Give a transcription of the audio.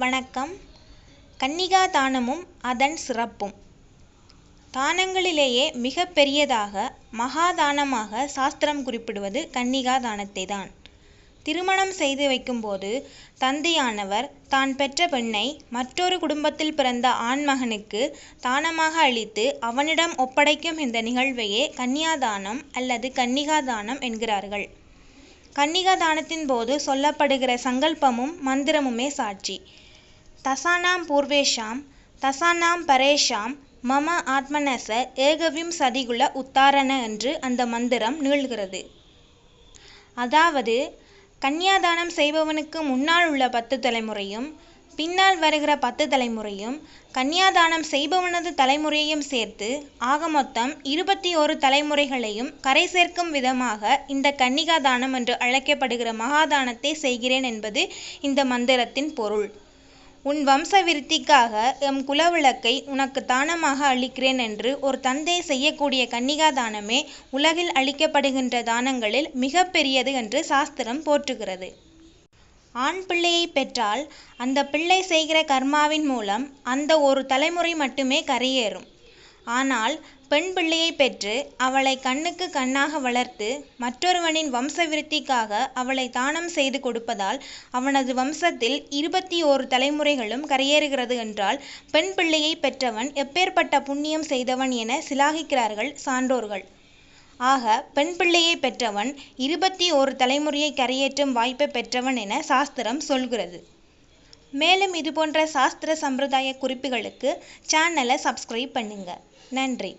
வணக்கம். கன்னிகா தானமும் அதன் சிறப்பும். தானங்களிலேயே மிக பெரியதாக மகாதானமாக சாஸ்திரம் குறிப்பிடுவது கன்னிகா தானத்தை தான் திருமணம் செய்து வைக்கும்போது தந்தையானவர் தான் பெற்ற பெண்ணை மற்றொரு குடும்பத்தில் பிறந்த ஆண்மகனுக்கு தானமாக அளித்து அவனிடம் ஒப்படைக்கும் இந்த நிகழ்வையே கன்னியாதானம் அல்லது கன்னிகா தானம் என்கிறார்கள். கன்னிகா தானத்தின் போது சொல்லப்படுகிற சங்கல்பமும் மந்திரமுமே சாட்சி. தசானாம் பூர்வேஷாம் தசானாம் பரேஷாம் மம ஆத்மனச ஏகவிம் சதிகுல உத்தாரண என்று அந்த மந்திரம் நீள்கிறது அதாவது கன்னியாதானம் செய்பவனுக்கு முன்னால் உள்ள பத்து தலைமுறையும் பின்னால் வருகிற பத்து தலைமுறையும் கன்னியாதானம் செய்பவனது தலைமுறையையும் சேர்த்து ஆக மொத்தம் இருபத்தி ஓரு தலைமுறைகளையும் கரை சேர்க்கும் விதமாக இந்த கன்னிகாதானம் என்று அழைக்கப்படுகிற மகாதானத்தை செய்கிறேன் என்பது இந்த மந்திரத்தின் பொருள். உன் வம்ச விருத்திக்காக எம் குலவிளக்கை உனக்கு தானமாக அளிக்கிறேன் என்று ஒரு தந்தை செய்யக்கூடிய கன்னிகா தானமே உலகில் அளிக்கப்படுகின்ற தானங்களில் மிக பெரியது என்று சாஸ்திரம் போற்றுகிறது. ஆண் பிள்ளையை பெற்றால் அந்த பிள்ளை செய்கிற கர்மாவின் மூலம் அந்த ஒரு தலைமுறை மட்டுமே கரையேறும். ஆனால் பெண் பிள்ளையை பெற்று அவளை கண்ணுக்கு கண்ணாக வளர்த்து மற்றொருவனின் வம்ச விருத்திக்காக அவளை தானம் செய்து கொடுப்பதால் அவனது வம்சத்தில் இருபத்தி ஓரு தலைமுறைகளும் கரையேறுகிறது என்றால் பெண் பிள்ளையை பெற்றவன் எப்பேற்பட்ட புண்ணியம் செய்தவன் என சிலாகிக்கிறார்கள் சான்றோர்கள். ஆக பெண் பிள்ளையை பெற்றவன் இருபத்தி ஓரு தலைமுறையை கரையேற்றும் வாய்ப்பை பெற்றவன் என சாஸ்திரம் சொல்கிறது. மேலும் இதுபோன்ற சாஸ்திர சம்பிரதாய குறிப்புகளுக்கு சேனலை சப்ஸ்கிரைப் பண்ணுங்கள் நன்றி.